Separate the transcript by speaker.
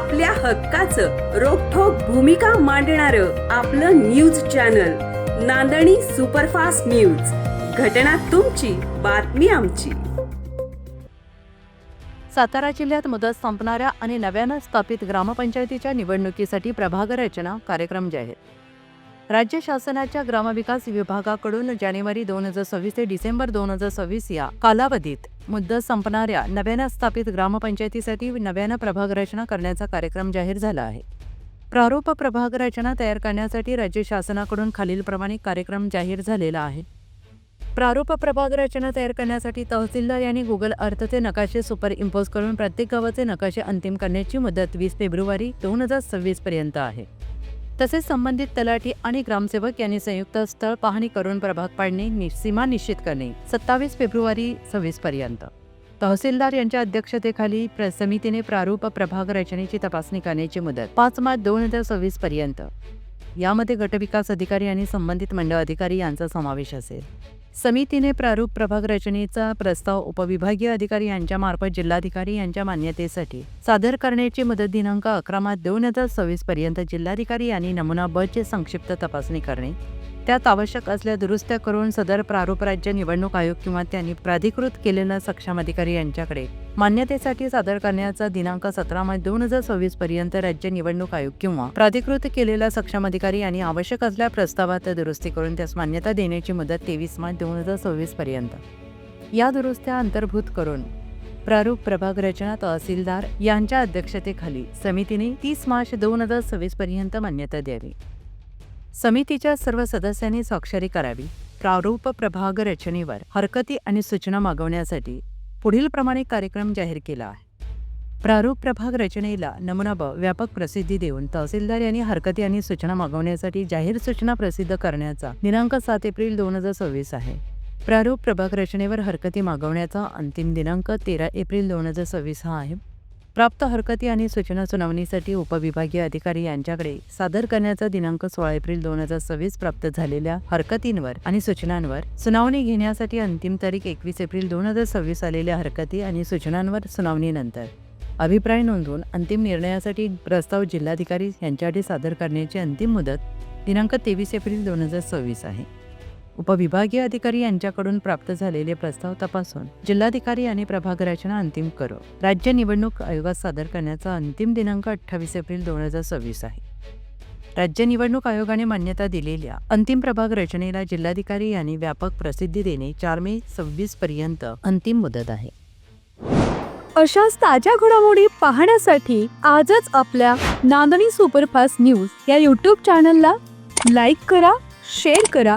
Speaker 1: आपल्या हक्काचं रोखोक भूमिका मांडणार आपलं न्यूज चॅनल नांदणी सुपरफास्ट न्यूज. घटना तुमची बातमी आमची.
Speaker 2: सातारा जिल्ह्यात मुदत संपणाऱ्या आणि नव्यानं स्थापित ग्रामपंचायतीच्या निवडणुकीसाठी प्रभाग रचना कार्यक्रम जाहीर राज्य शासनाच्या ग्रामविकास विभागाकडून जानेवारी दोन हजार सव्वीस ते डिसेंबर दोन हजार सव्वीस या कालावधीत मुद्दत संपणाऱ्या नव्यानं स्थापित ग्रामपंचायतीसाठी नव्यानं प्रभाग रचना करण्याचा कार्यक्रम जाहीर झाला आहे. प्रारूप प्रभाग रचना तयार करण्यासाठी राज्य शासनाकडून खालीलप्रमाणे कार्यक्रम जाहीर झालेला आहे. प्रारूप प्रभाग रचना तयार करण्यासाठी तहसीलदार यांनी गुगल अर्थचे नकाशे सुपर इम्पोज करून प्रत्येक गावाचे नकाशे अंतिम करण्याची मुदत वीस फेब्रुवारी दोन हजार सव्वीस पर्यंत आहे. तसेच संबंधित तलाठी आणि ग्रामसेवक यांनी संयुक्त स्थळ पाहणी करून प्रभाग पाडणे नि- सीमा निश्चित करणे सत्तावीस फेब्रुवारी सव्वीस पर्यंत. तहसीलदार यांच्या अध्यक्षतेखाली प्र- समितीने प्रारूप प्रभाग रचनेची तपासणी करण्याची मुदत पाच मार्च दोन हजार सव्वीस पर्यंत. यामध्ये गटविकास अधिकारी आणि संबंधित मंडळ अधिकारी यांचा समावेश असेल. समितीने प्रारूप प्रभाग रचनेचा प्रस्ताव उपविभागीय अधिकारी यांच्यामार्फत जिल्हाधिकारी यांच्या मान्यतेसाठी सादर करण्याची मुदत दिनांक अकरा मार्च दोन हजार सव्वीस पर्यंत जिल्हाधिकारी यांनी नमुना ब संक्षिप्त तपासणी करणे त्यात आवश्यक असल्या दुरुस्त्या करून सदर प्रारूप राज्य निवडणूक आयोग किंवा त्यांनी प्राधिकृत केलेल्या सक्षम अधिकारी यांच्याकडे. मान्यतेसाठी सादर करण्याचा दिनांक सतरा मार्च दोन हजार सव्वीस पर्यंत राज्य निवडणूक आयोग किंवा प्राधिकृत केलेला सक्षम अधिकारी यांनी आवश्यक असल्या प्रस्तावात दुरुस्ती करून त्यास मान्यता देण्याची मुदत तेवीस मार्च दोन हजार सव्वीस पर्यंत. या दुरुस्त्या अंतर्भूत करून प्रारूप प्रभाग रचना तहसीलदार यांच्या अध्यक्षतेखाली समितीने तीस मार्च दोन हजार सव्वीस पर्यंत मान्यता द्यावी. समितीच्या सर्व सदस्यांनी स्वाक्षरी करावी. प्रारूप प्रभाग रचनेवर हरकती आणि सूचना मागवण्यासाठी पुढील प्रमाणे कार्यक्रम जाहीर केला आहे. प्रारूप प्रभाग रचनेला नमुना ब व्यापक प्रसिद्धी देऊन तहसीलदार यांनी हरकती आणि सूचना मागवण्यासाठी जाहीर सूचना प्रसिद्ध करण्याचा दिनांक सात एप्रिल दोन हजार सव्वीस आहे. प्रारूप प्रभाग रचनेवर हरकती मागवण्याचा अंतिम दिनांक तेरा एप्रिल दोन हजार सव्वीस हा आहे. प्राप्त हरकती आणि सूचना सुनावणीसाठी उपविभागीय अधिकारी यांच्याकडे सादर करण्याचा दिनांक सोळा एप्रिल दोन हजार सव्वीस प्राप्त झालेल्या हरकतींवर आणि सूचनांवर सुनावणी घेण्यासाठी अंतिम तारीख एकवीस एप्रिल दोन हजार सव्वीस आलेल्या हरकती आणि सूचनांवर सुनावणीनंतर. अभिप्राय नोंदवून अंतिम निर्णयासाठी प्रस्ताव जिल्हाधिकारी यांच्याकडे सादर करण्याची अंतिम मुदत दिनांक तेवीस एप्रिल दोन हजार सव्वीस आहे. उपविभागीय अधिकारी यांच्याकडून प्राप्त झालेले प्रस्ताव तपासून जिल्हाधिकारी आणि प्रभाग रचना अंतिम करो. राज्य निवडणूक आयोगात सादर करण्याचा अंतिम दिनांक अठ्ठावीस एप्रिल दोन हजार सव्वीस आहे. राज्य निवडणूक आयोगाने मान्यता दिलेल्या अंतिम प्रभाग रचनेला जिल्हाधिकारी यांनी व्यापक प्रसिद्धी देणे चार मे सव्वीस पर्यंत अंतिम मुदत आहे.
Speaker 3: अशाच ताज्या घडामोडी पाहण्यासाठी आजच आपल्या नांदणी सुपरफास्ट न्यूज या यूट्यूब चॅनलला लाईक करा शेअर करा